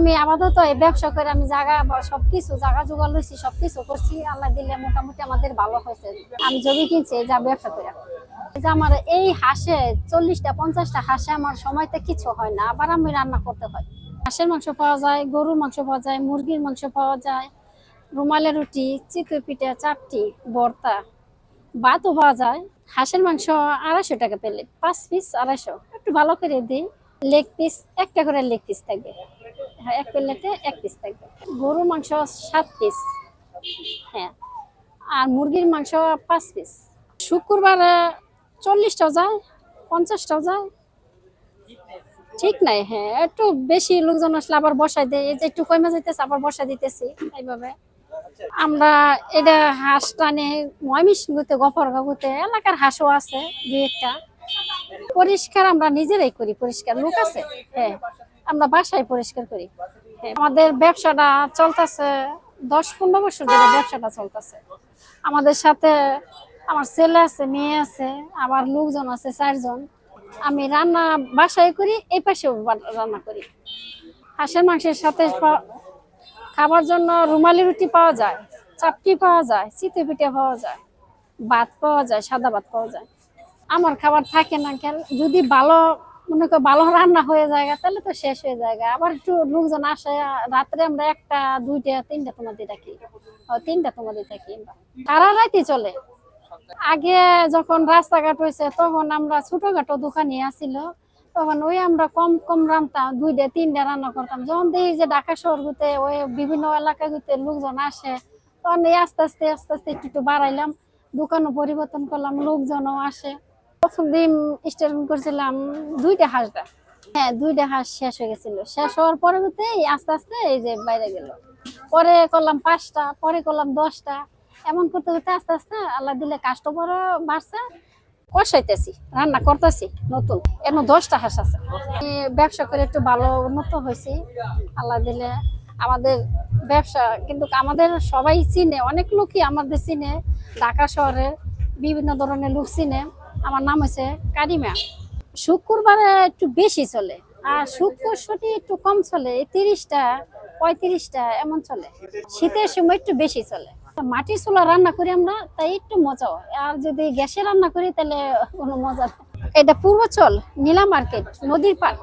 আমি আপাতত এই ব্যবসা করে আমি জায়গা বা সবকিছু, জায়গা জোগাড় লইছি, সবকিছু করছি। আল্লাহ দিলে মোটামুটি আমাদের ভালো হয়েছে। আমি জমি কিনছি যা ব্যবসা করে। যে আমার এই হাঁসে চল্লিশটা, পঞ্চাশটা হাঁসে আমার সময়তে কিছু হয় না। আবার আমি রান্না করতে হয়। হাঁসের মাংস পাওয়া যায়, গরুর মাংস পাওয়া যায়, মুরগির মাংস পাওয়া যায়। রুমালের রুটি, চিতই পিঠা চাপটি ভর্তা, ভাতও পাওয়া যায়। হাঁসের মাংস আড়াইশো টাকা পেলে পাঁচ পিস আড়াইশো। একটু ভালো করে দিই লেগ পিস একটা করে লেগ পিস থাকবে। হ্যাঁ এক প্লেটে এক পিস থাকবে। গরুর মাংস সাত পিস হ্যাঁ আর মুরগির মাংস পাঁচ পিস শুক্রবারে চল্লিশটাও যায়, পঞ্চাশটাও যায়। ঠিক নাই হ্যাঁ একটু বেশি লোকজন আসলে আবার বসাই দেয়। এই যে একটু কমে যাইতেছে, আবার বসাই দিতেছি এইভাবে। আমরা এটা হাঁস টানে ময়মিসিংহতে গফরগাঁওতে, এলাকার হাঁসও আছে দুই একটা। পরিষ্কার আমরা নিজেরাই করি, পরিষ্কার লোক আছে। হ্যাঁ আমরা বাসায় পরিষ্কার করি। আমাদের ব্যবসাটা চলতেছে দশ পনেরো বছর ধরে ব্যবসাটা চলতেছে। আমাদের সাথে আমার ছেলে আছে, মেয়ে আছে আমার লোকজন আছে চারজন। আমি রান্না বাসায় করি, এই পাশেও রান্না করি। হাঁসের মাংসের সাথে খাবার জন্য রুমালি রুটি পাওয়া যায় চাপটি পাওয়া যায়, চিতই পিঠে পাওয়া যায়, ভাত পাওয়া যায়, সাদা ভাত পাওয়া যায়। আমার খাবার থাকে না কেন, যদি ভালো মনে করো ভালো রান্না হয়ে যায় তাহলে তো শেষ হয়ে যায় আবার একটু লোকজন আসে, রাত্রে আমরা একটা, দুইটা, তিনটা তোমাদের রাখি তিনটা তোমাদের থাকি সারা রাইতে চলে। আগে যখন রাস্তাঘাট হয়েছে, তখন আমরা ছোটখাটো দোকানে আসিল তখন ওই আমরা কম কম রান্তাম দুইটা, তিনটা রান্না করতাম। যখন দেখি যে ঢাকা শহর গুতে ওই বিভিন্ন এলাকা গুতে লোকজন আসে, তখন এই আস্তে আস্তে আস্তে আস্তে একটু একটু বাড়াইলাম। দোকানও পরিবর্তন করলাম, লোকজনও আসে। প্রথম দিন স্টার্ট করছিলাম দুইটা হাঁসটা। হ্যাঁ দুইটা হাঁস শেষ হয়ে গেছিল। শেষ হওয়ার পরবর্তী আস্তে আস্তে এই যে বাইরে গেল। পরে করলাম পাঁচটা, পরে করলাম দশটা। এমন করতে করতে আস্তে আস্তে আল্লাহ দিলে কাস্টমারও বাড়ছে, কষাইতেছি, রান্না করতেছি নতুন। এমন দশটা হাঁস আছে। ব্যবসা করে একটু ভালো উন্নত হয়েছি। আল্লাহ দিলে আমাদের ব্যবসা, কিন্তু আমাদের সবাই চিনে, অনেক লোকই আমাদের চিনে। ঢাকা শহরে বিভিন্ন ধরনের লোক চিনে। আমার নাম হচ্ছে কারিমা। শুক্রবারে একটু বেশি চলে, আর শুক্র শনি একটু কম চলে তিরিশটা, পঁয়ত্রিশটা এমন চলে। শীতের সময় একটু বেশি চলে। মাটির চুলা রান্না করি আমরা, তাই একটু মজা আর যদি গ্যাসে রান্না করি, তাহলে কোনো মজা এটা পূর্বচল, নীলা মার্কেট, নদীর পার